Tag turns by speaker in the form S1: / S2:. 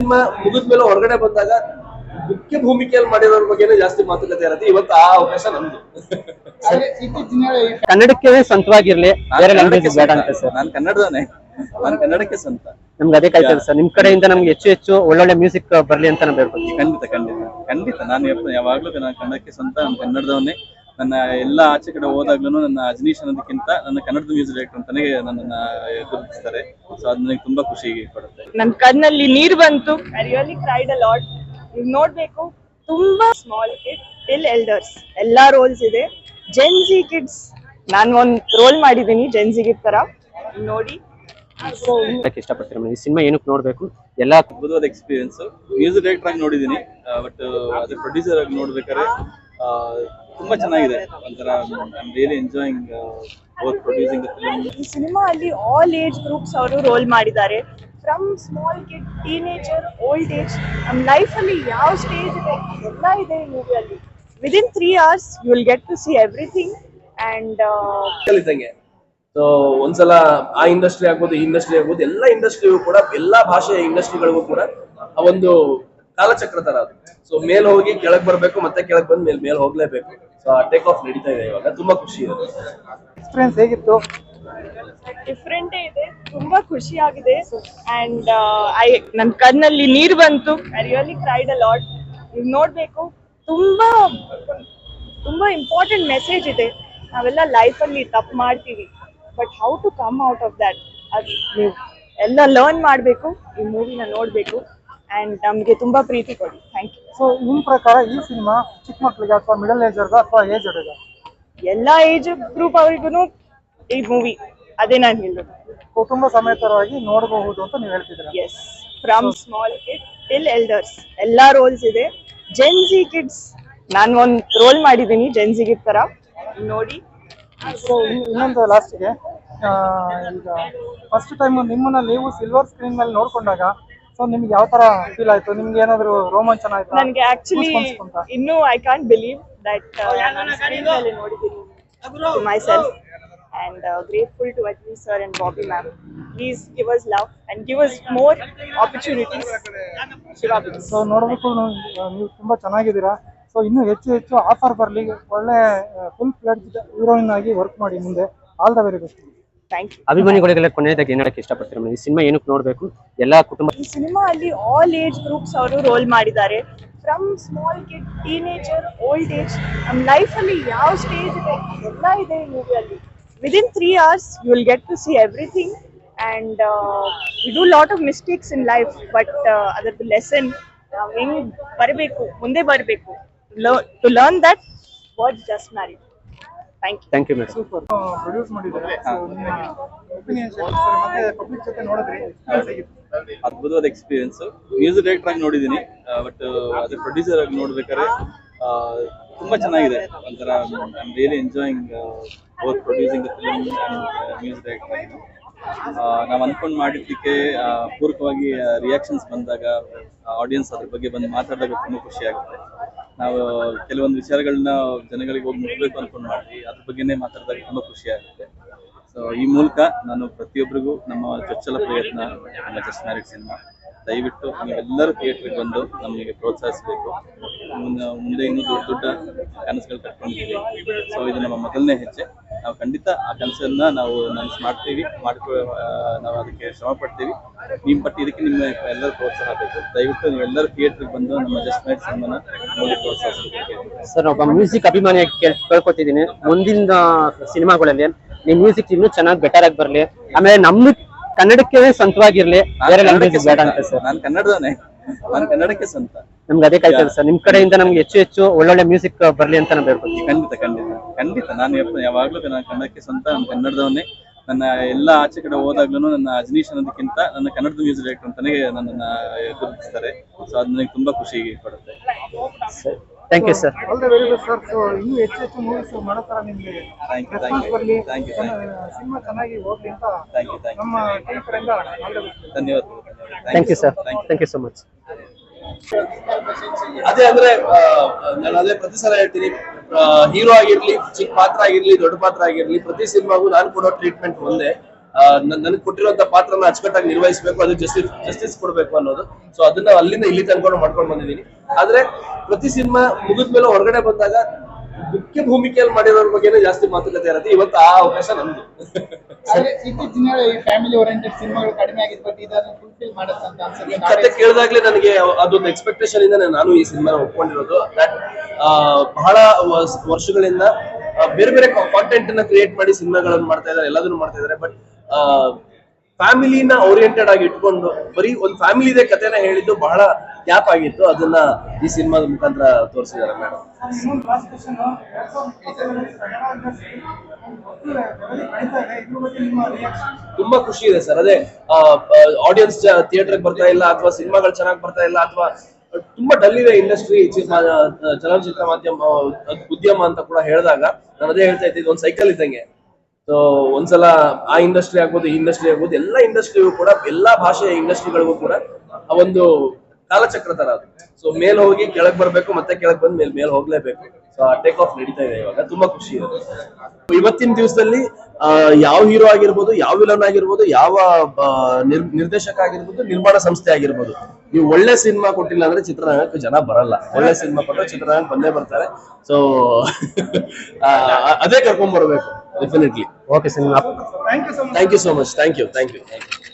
S1: Cinema ಮುಗಿದ್ಮೇಲೆ ಹೊರಗಡೆ ಬಂದಾಗ ಮುಖ್ಯ ಭೂಮಿಕೆಯಲ್ಲಿ ಮಾಡಿರೋರ್ ಬಗ್ಗೆನೇ ಜಾಸ್ತಿ ಮಾತುಕತೆ ಇರುತ್ತೆ. ಇವತ್ತು ಆ ಅವಕಾಶ ನಮ್ದು.
S2: ಕನ್ನಡಕ್ಕೆ ಸ್ವಂತವಾಗಿರ್ಲಿ. ಬೇರೆ ಲ್ಯಾಂಗ್ವೇಜ್ ಬೇಡ ಅಂತ ಸರ್.
S3: ನಾನು ಕನ್ನಡದವನೇ. ನಾನು ಕನ್ನಡಕ್ಕೆ ಸಂತ
S2: ನಮ್ಗೆ ಅದೇ ಕಾಯ್ತದೆ ಸರ್. ನಿಮ್ ಕಡೆಯಿಂದ ನಮ್ಗೆ ಹೆಚ್ಚು ಹೆಚ್ಚು ಒಳ್ಳೊಳ್ಳೆ ಮ್ಯೂಸಿಕ್ ಬರ್ಲಿ ಅಂತ ನಮ್ಗೆ
S3: ಖಂಡಿತ ಖಂಡಿತ. ಖಂಡಿತ. ನಾನು ಯಾವಾಗ್ಲೂ ನಾನು ಕನ್ನಡಕ್ಕೆ ಸ್ವಂತ ನಾನು ಕನ್ನಡದವನೇ. ನನ್ನ ಎಲ್ಲ ಆಚೆ ಕಡೆ ಹೋದಾಗ್ಲೂ ನನ್ನ ಅಜನೀಶ್ ಅನ್ನೋದಕ್ಕಿಂತ ನನ್ನ ಕನ್ನಡದ ಮ್ಯೂಸಿಕ್ ಡೈರೆಕ್ಟರ್ ಅಂತಾನೆ ನನ್ನನ್ನ ಗುರುತಿಸ್ತಾರೆ. ಸೊ ಅದು ನನಗೆ ತುಂಬಾ ಖುಷಿ ಕೊಡುತ್ತೆ.
S4: ನನ್ನ ಕಣ್ಣಲ್ಲಿ ನೀರ್ ಬಂತು. I really cried a lot ನೀವು ನೋಡ್ಬೇಕು ತುಂಬಾ ಸ್ಮಾಲ್ ಕಿಡ್ ಟಿಲ್ ಎಲ್ಡರ್ಸ್ ಎಲ್ಲಾ ರೋಲ್ಸ್ ಇದೆ. ಜೆನ್ಸಿ ಕಿಡ್ಸ್ ನಾನು ಒಂದ್ ರೋಲ್ ಮಾಡಿದೀನಿ ಜೆನ್ಸಿ ಕಿಡ್ ತರ. ನೋಡಿ.
S2: ಅದಕ್ಕೆ ಇಷ್ಟಪಡ್ತೀರಾ ಈ ಸಿನಿಮಾ ಏನಕ್ಕೆ ನೋಡ್ಬೇಕು? ಎಲ್ಲ
S3: ಅದ್ಭುತವಾದ ಎಕ್ಸ್ಪೀರಿಯನ್ಸ್ ಮ್ಯೂಸಿಕ್ ಡೈರೆಕ್ಟರ್ ಆಗಿ ನೋಡಿದೀನಿ ಬಟ್ ಅದ್ರ ಪ್ರೊಡ್ಯೂಸರ್ ಆಗಿ ನೋಡ್ಬೇಕಾದ್ರೆ ಆ, ತುಂಬಾ ಚೆನ್ನಾಗಿದೆ. ಒಂಥರ ರಿಯಲಿ ಎಂಜಾಯಿಂಗ್ ಪ್ರೊಡ್ಯೂಸಿಂಗ್
S4: ಈ ಸಿನಿಮಾ ಅಲ್ಲಿ ಆಲ್ ಏಜ್ ಗ್ರೂಪ್ಸ್ ಅವರು ರೋಲ್ ಮಾಡಿದ್ದಾರೆ. From small kid teenager old age ನಮ್ಮ ಲೈಫ್ ಅಲ್ಲಿ ಯಾವ ಸ್ಟೇಜ್ ಇದೆ ಎಲ್ಲ ಇದೆ ಈ ಮೂವಿಯಲ್ಲಿ within three hours you will get to see everything and
S1: ಇದ್ದಂಗೆ ಸೊ ಒಂದ್ಸಲ ಆ ಇಂಡಸ್ಟ್ರಿ ಆಗ್ಬೋದು ಈ ಇಂಡಸ್ಟ್ರಿ ಆಗ್ಬೋದು ಎಲ್ಲ ಇಂಡಸ್ಟ್ರಿಗೂ ಕೂಡ ಎಲ್ಲಾ ಭಾಷೆಯ ಇಂಡಸ್ಟ್ರಿಗಳಿಗೂ ಕೂಡ ಆ ಒಂದು ಕಾಲಚಕ್ರ ತರ ಅದು. ಸೊ ಮೇಲ್ ಹೋಗಿ ಕೆಳಗ್ ಬರ್ಬೇಕು ಮತ್ತೆ ಕೆಳಗ್ ಬಂದ್ ಮೇಲೆ ಮೇಲ್ ಹೋಗ್ಲೇಬೇಕು. ಸೊ ಆ ಟೇಕ್ ಆಫ್ ನಡೀತಾ ಇದೆ ಇವಾಗ. ತುಂಬಾ ಖುಷಿ ಇದೆ
S5: ಎಕ್ಸ್ಪೀರಿಯನ್ಸ್ ಹೇಗಿತ್ತು?
S4: ಡಿಫ್ರೆಂಟ್ ಇದೆ. ತುಂಬಾ ಖುಷಿ ಆಗಿದೆ. ಅಂಡ್ ಐ ನನ್ ಕಣ್ಣಲ್ಲಿ ನೀರ್ ಬಂತು. I really cried a lot ನೀವು ನೋಡ್ಬೇಕು ತುಂಬಾ ತುಂಬಾ ಇಂಪಾರ್ಟೆಂಟ್ ಮೆಸೇಜ್ ಇದೆ. ನಾವೆಲ್ಲ ಲೈಫ್ ಅಲ್ಲಿ ತಪ್ಪು ಮಾಡ್ತೀವಿ. But how to come out of that ಅದು ನೀವು ಎಲ್ಲ ಲರ್ನ್ ಮಾಡಬೇಕು ಈ ಮೂವಿನ ನೋಡ್ಬೇಕು. ಅಂಡ್ ನಮಗೆ ತುಂಬಾ ಪ್ರೀತಿ ಕೊಡಿ. ಥ್ಯಾಂಕ್ ಯು
S5: ಸೊ ನಿಮ್ ಪ್ರಕಾರ ಈ ಸಿನಿಮಾ ಚಿಕ್ಕ ಮಕ್ಕಳಿಗೆ ಅಥವಾ ಮಿಡಲ್ ಏಜ್ ಅಥವಾ ಏಜ್ ಹುಡುಗ
S4: ಎಲ್ಲ ಏಜ್ ಗ್ರೂಪ್ ಅವ್ರಿಗೂ ಈ ಮೂವಿ ಅದೇ ನಾನು ಹೇಳೋದು
S5: ಕುಟುಂಬ ಸಮೇತರವಾಗಿ ನೋಡಬಹುದು ಅಂತ ನೀವು ಹೇಳ್ತಿದ್ದೀರಾ?
S4: Yes from small kid till elders ಎಲ್ಲಾ ರೋಲ್ಸ್ ಇದೆ. ಜೆನ್ಸಿ ಕಿಡ್ಸ್ ನಾನು ಒಂದು ರೋಲ್ ಮಾಡಿದ್ದೀನಿ ಜೆನ್ಸಿ ಕಿಡ್ ತರ. ನೋಡಿ.
S5: ಸೊ ಇನ್ನೊಂದು ಲಾಸ್ಟ್ಗೆ ಈಗ ಫಸ್ಟ್ ಟೈಮ್ ನಿಮ್ಮನ್ನ ನೀವು ಸಿಲ್ವರ್ ಸ್ಕ್ರೀನ್ ಮೇಲೆ ನೋಡ್ಕೊಂಡಾಗ ಸೊ ನಿಮ್ಗೆ ಯಾವ ತರ ಫೀಲ್ ಆಯ್ತು? ನಿಮ್ಗೆ ಏನಾದ್ರು ರೋಮಾಂಚನ ಆಯ್ತಾ
S4: ನನಗೆ ಆಕ್ಚುಲಿ ಇನ್ನು ಐ ಕಾಂಟ್ ಬಿಲೀವ್ ದಟ್ ನೋಡಿದ್ದೀನಿ myself and grateful to Azmi sir and Bobby ma'am please give us love and give us more opportunities Shiva bills
S5: so ನೋಡಬೇಕು ನೀವು ತುಂಬಾ ಚೆನ್ನಾಗಿದ್ದೀರಾ. ಸೊ ಇನ್ನೂ ಹೆಚ್ಚು ಹೆಚ್ಚು ಆಫರ್ ಬರಲಿ. ಒಳ್ಳೆ ಫುಲ್ ಫ್ಲೆಡ್ಜ್ ಹೀರೋಯಿನ್ ಆಗಿ ವರ್ಕ್ ಮಾಡಿ ಮುಂದೆ. ಆಲ್ ದ ವೆರಿ ಬೆಸ್ಟ್
S2: ಅಭಿಮಾನಿಗಳಿಗೆಲ್ಲ ಕೊನೆಯದಾಗಿ ಏನ್ ಹೇಳಕ್ ಇಷ್ಟಪಡ್ತೀರಾ ಈ ಸಿನಿಮಾ ಏನಕ್ಕೆ ನೋಡ್ಬೇಕು? ಎಲ್ಲಾ ಕುಟುಂಬ
S4: ಈ ಸಿನಿಮಾ ಅಲ್ಲಿ ಆಲ್ ಏಜ್ ಗ್ರೂಪ್ಸ್ ಅವರು ರೋಲ್ ಮಾಡಿದ್ದಾರೆ. From small kid teenager old age ನಮ್ಮ ಲೈಫ್ ಅಲ್ಲಿ ಯಾವ ಸ್ಟೇಜ್ ಇದೆ ಎಲ್ಲ ಇದೆ ಈ ಮೂವಿಯಲ್ಲಿ within three hours you will get to see everything and we do lot of mistakes in life but ಅದರದ್ದು ಲೆಸನ್ ನಾವು ಹೆಂಗ್ ಬರಬೇಕು ಮುಂದೆ ಬರಬೇಕು to learn that what just married thank you
S2: thank you madam
S5: super produce ಮಾಡಿದ್ದಾರೆ. So ನಿಮ್ಮ opinion ಮತ್ತೆ public ಜೊತೆ ನೋಡಿದ್ರಿ?
S3: ಅದ್ಭುತವಾದ ಎಕ್ಸ್ಪೀರಿಯನ್ಸ್ ಮ್ಯೂಸಿಕ್ ಡೈರೆಕ್ಟರ್ ಆಗಿ ನೋಡಿದೀನಿ ಬಟ್ ಅದ್ರ ಪ್ರೊಡ್ಯೂಸರ್ ಆಗಿ ನೋಡ್ಬೇಕಾದ್ರೆ ತುಂಬಾ ಚೆನ್ನಾಗಿದೆ. ಒಂಥರ really enjoying both producing the film music director ನಾವು ಅನ್ಕೊಂಡ್ ಮಾಡಿದ್ದಕ್ಕೆ ಪೂರ್ವಕವಾಗಿ ಪೂರಕವಾಗಿ ರಿಯಾಕ್ಷನ್ಸ್ ಬಂದಾಗ ಆಡಿಯನ್ಸ್ ಅದ್ರ ಬಗ್ಗೆ ಬಂದು ಮಾತಾಡಿದಾಗ ತುಂಬಾ ಖುಷಿ ಆಗುತ್ತೆ. ನಾವು ಕೆಲವೊಂದು ವಿಚಾರಗಳನ್ನ ಜನಗಳಿಗೆ ಹೋಗಿ ಮುಟ್ಬೇಕು ಅನ್ಕೊಂಡು ಮಾಡ್ತೀವಿ ಅದ್ರ ಬಗ್ಗೆನೇ ಮಾತಾಡಿದಾಗ ತುಂಬಾ ಖುಷಿ ಆಗುತ್ತೆ. ಸೊ ಈ ಮೂಲಕ ನಾನು ಪ್ರತಿಯೊಬ್ಬರಿಗೂ ನಮ್ಮ ಚೊಚ್ಚಲ ಪ್ರಯತ್ನ, ನಮ್ಮ ಜಸ್ಟ್ ಮ್ಯಾರಿಡ್ ಸಿನಿಮಾ, ದಯವಿಟ್ಟು ನೀವೆಲ್ಲರೂ ಥಿಯೇಟ್ರಿಗೆ ಬಂದು ನಮಗೆ ಪ್ರೋತ್ಸಾಹಿಸಬೇಕು. ಮುಂದೆ ಇನ್ನೂ ದೊಡ್ಡ ದೊಡ್ಡ ಕನಸುಗಳು ಕಟ್ಕೊಂಡಿದ್ದೀವಿ. ಸೊ ಇದು ನಮ್ಮ ಮೊದಲನೇ ಹೆಜ್ಜೆ. ನಾವು ಖಂಡಿತ ಆ ಕನಸನ್ನ ನಾವು ನನಸು ಮಾಡ್ತೀವಿ, ಮಾಡ್ಕೊ ನಾವು ಅದಕ್ಕೆ ಶ್ರಮ ಪಡ್ತೀವಿ. ನಿಮ್ಮ ಬಟ್ ಇದಕ್ಕೆ ನಿಮ್ಮ ಎಲ್ಲರೂ ಪ್ರೋತ್ಸಾಹ ಬೇಕು ದಯವಿಟ್ಟು ನೀವೆಲ್ಲರೂ ಥಿಯೇಟ್ರಿಗೆ ಬಂದು ನಮ್ಮ ಜಸ್ಟ್ ಮ್ಯಾರಿಡ್ ಸಿನಿಮಾನ ನೋಡಿ ಪ್ರೋತ್ಸಾಹಿಸಬೇಕು
S2: ಸರ್ ಒಬ್ಬ ಮ್ಯೂಸಿಕ್ ಅಭಿಮಾನಿಯಾಗಿ ಕೇಳ್- ಕೇಳ್ಕೊತಿದ್ದೀನಿ. ಮುಂದಿನ ಸಿನಿಮಾಗಳಲ್ಲಿ ನಿಮ್ ಮ್ಯೂಸಿಕ್ ಇನ್ನೂ ಚೆನ್ನಾಗಿ ಬೆಟರ್ ಆಗಿ ಬರಲಿ. ಆಮೇಲೆ ನಮ್ಮ ಕನ್ನಡಕ್ಕೆ ಸ್ವಂತವಾಗಿರ್ಲಿ. ಬೇರೆ ಲ್ಯಾಂಗ್ವೇಜ್ ಬೇಡ ಅಂತ ಸರ್.
S3: ನಾನು ಕನ್ನಡದವನೇ. ನಾನು ಕನ್ನಡಕ್ಕೆ ಸ್ವಂತ.
S2: ನಮ್ಗೆ ಅದೇ ಕಾಯ್ತದೆ ಸರ್. ನಿಮ್ ಕಡೆಯಿಂದ ನಮ್ಗೆ ಹೆಚ್ಚು ಹೆಚ್ಚು ಒಳ್ಳೊಳ್ಳೆ ಮ್ಯೂಸಿಕ್ ಬರ್ಲಿ ಅಂತ ನಾನು ಬೇಡ್ಕೊತೀವಿ
S3: ಖಂಡಿತ ಖಂಡಿತ. ಖಂಡಿತ. ನಾನು ಯಾವಾಗ್ಲೂ ನಾನು ಕನ್ನಡಕ್ಕೆ ಸ್ವಂತ ನಾನು ಕನ್ನಡದವನೇ. ನನ್ನ ಎಲ್ಲ ಆಚೆ ಕಡೆ ಹೋದಾಗ್ಲೂ ನನ್ನ ಅಜನೀಶ್ ಅನ್ನೋದಕ್ಕಿಂತ ನನ್ನ ಕನ್ನಡದ ಮ್ಯೂಸಿಕ್ ಡೈರೆಕ್ಟರ್ ಅಂತಾನೆ ನನ್ನನ್ನ ಗುರುತಿಸ್ತಾರೆ. ಸೊ ಅದು ನನಗೆ ತುಂಬಾ ಖುಷಿ ಕೊಡುತ್ತೆ.
S2: ಥ್ಯಾಂಕ್ ಯು ಸರ್
S5: ಇನ್ನೂ ಹೆಚ್ಚು ಹೆಚ್ಚು ಮೂವೀಸ್ ಮಾಡೋ ಥರ ನಿಮಗೆ. ಸಿನಿಮಾ ಚೆನ್ನಾಗಿ ಹೋಗ್ಲಿ ಅಂತ
S3: ಥ್ಯಾಂಕ್ ಯು ಥ್ಯಾಂಕ್
S5: ನಮ್ಮ ಟೀಮ್ ಕಡೆಯಿಂದ ಆಲ್ ದ ಬೆಸ್ಟ್
S3: ಯು ಧನ್ಯವಾದಗಳು
S2: thank you sir
S3: thank you
S2: thank you so much
S1: ಅದೇ ಅಂದ್ರೆ ನಾನು ಅದೇ ಪ್ರತಿ ಸಲ ಹೇಳ್ತೀನಿ. ಹೀರೋ ಆಗಿರ್ಲಿ, ಚಿಕ್ಕ ಪಾತ್ರ ಆಗಿರ್ಲಿ, ದೊಡ್ಡ ಪಾತ್ರ ಆಗಿರ್ಲಿ, ಪ್ರತಿ ಸಿನಿಮಾಗೂ ನಾನು ಕೊಡೋ ಟ್ರೀಟ್ಮೆಂಟ್ ಒಂದೇ. ನನಗೆ ಕೊಟ್ಟಿರುವಂತ ಪಾತ್ರನ ಅಚ್ಚುಕಟ್ಟಾಗಿ ನಿರ್ವಹಿಸಬೇಕು, ಅದು ಜಸ್ಟಿಸ್ ಜಸ್ಟಿಸ್ ಕೊಡ್ಬೇಕು ಅನ್ನೋದು. ಸೊ ಅದನ್ನ ಅಲ್ಲಿಂದ ಇಲ್ಲಿ ತನ್ಕೊಂಡು ಮಾಡ್ಕೊಂಡು ಬಂದಿದ್ದೀನಿ. ಆದ್ರೆ, ಪ್ರತಿ ಸಿನಿಮಾ ಮುಗಿದ್ಮೇಲೆ ಹೊರಗಡೆ ಬಂದಾಗ ಮುಖ್ಯ ಭೂಮಿಕೆಯಲ್ಲಿ ಮಾಡಿರೋರ ಬಗ್ಗೆನೇ ಜಾಸ್ತಿ ಮಾತುಕತೆ ಇರುತ್ತೆ. ಇವತ್ತು ಆ ಅವಕಾಶ ನಮ್ದು.
S6: ಫ್ಯಾಮಿಲಿ ಓರಿಯೆಂಟೆಡ್ ಸಿನಿಮಾಗಳು ಕಡಿಮೆ ಆಗಿದ್ ಬಟ್ ಇದನ್ನು ಫುಲ್ಫಿಲ್ ಮಾಡುತ್ತೆ ಅಂತ
S1: ಈ
S6: ಅನ್ಸುತ್ತೆ
S1: ಕೇಳಿದಾಗ್ಲೇ ನನಗೆ ಅದೊಂದು ಎಕ್ಸ್ಪೆಕ್ಟೇಷನ್ ಇಂದ ನಾನು ಈ ಸಿನಿಮಾನ ಒಪ್ಕೊಂಡಿರೋದು. ದಟ್ ಬಹಳ ವರ್ಷಗಳಿಂದ ಬೇರೆ ಬೇರೆ ಕಾಂಟೆಂಟ್ ಅನ್ನ ಕ್ರಿಯೇಟ್ ಮಾಡಿ ಸಿನಿಮಾಗಳನ್ನು ಮಾಡ್ತಾ ಇದ್ದಾರೆ, ಎಲ್ಲದನ್ನು ಮಾಡ್ತಾ ಇದ್ದಾರೆ. ಬಟ್ ಫ್ಯಾಮಿಲಿನ ಓರಿಯೆಂಟೆಡ್ ಆಗಿ ಇಟ್ಕೊಂಡು ಬರೀ ಒಂದು ಫ್ಯಾಮಿಲಿದೆ ಕತೆನ ಹೇಳಿದ್ದು ಬಹಳ ಗ್ಯಾಪ್ ಆಗಿತ್ತು. ಅದನ್ನ ಈ ಸಿನಿಮಾದ ಮುಖಾಂತರ ತೋರಿಸಿದ್ದಾರೆ ಮೇಡಮ್
S5: ಇದೆ
S1: ತುಂಬಾ ಖುಷಿ ಇದೆ ಸರ್. ಅದೇ ಆಡಿಯನ್ಸ್ ಥಿಯೇಟರ್ ಬರ್ತಾ ಇಲ್ಲ ಅಥವಾ ಸಿನಿಮಾಗಳು ಚೆನ್ನಾಗಿ ಬರ್ತಾ ಇಲ್ಲ ಅಥವಾ ತುಂಬಾ ಡಲ್ ಇದೆ ಇಂಡಸ್ಟ್ರಿ ಚಲನಚಿತ್ರ ಮಾಧ್ಯಮ, ಉದ್ಯಮ ಅಂತ ಕೂಡ ಹೇಳಿದಾಗ ನಾನು ಅದೇ ಹೇಳ್ತಾ ಇದು ಒಂದು ಸೈಕಲ್ ಇದ್ದಂಗೆ. ಸೊ ಒಂದ್ಸಲ ಆ ಇಂಡಸ್ಟ್ರಿ ಆಗ್ಬೋದು, ಈ ಇಂಡಸ್ಟ್ರಿ ಆಗ್ಬೋದು, ಎಲ್ಲ ಇಂಡಸ್ಟ್ರಿಗೂ ಕೂಡ, ಎಲ್ಲಾ ಭಾಷೆಯ ಇಂಡಸ್ಟ್ರಿಗಳಿಗೂ ಕೂಡ ಆ ಒಂದು ಕಾಲಚಕ್ರ ತರ ಅದು. ಸೊ ಮೇಲ್ ಹೋಗಿ ಕೆಳಗ್ ಬರ್ಬೇಕು, ಮತ್ತೆ ಕೆಳಗ್ ಬಂದ್ ಮೇಲೆ, ಮೇಲ್ ಹೋಗ್ಲೇಬೇಕು. ಸೊ ಆ ಟೇಕ್ ಆಫ್ ನಡೀತಾ ಇದೆ ಇವಾಗ. ತುಂಬಾ ಖುಷಿ ಇದೆ. ಇವತ್ತಿನ ದಿವಸದಲ್ಲಿ ಯಾವ ಹೀರೋ ಆಗಿರ್ಬೋದು, ಯಾವ ವಿಲನ್ ಆಗಿರ್ಬೋದು, ಯಾವ ನಿರ್- ನಿರ್ದೇಶಕ ಆಗಿರ್ಬೋದು, ನಿರ್ಮಾಣ ಸಂಸ್ಥೆ ಆಗಿರ್ಬೋದು, ನೀವು ಒಳ್ಳೆ ಸಿನಿಮಾ ಕೊಟ್ಟಿಲ್ಲ ಅಂದ್ರೆ ಚಿತ್ರರಂಗಕ್ಕೆ ಜನ ಬರಲ್ಲ. ಒಳ್ಳೆ ಸಿನಿಮಾ ಕೊಟ್ಟರೆ ಚಿತ್ರರಂಗ ಬಂದೇ ಬರ್ತಾರೆ. ಸೊ ಅದೇ ಕರ್ಕೊಂಡ್ ಬರ್ಬೇಕು. Definitely
S2: okay cinema
S5: thank you so much
S1: thank you so much thank you thank you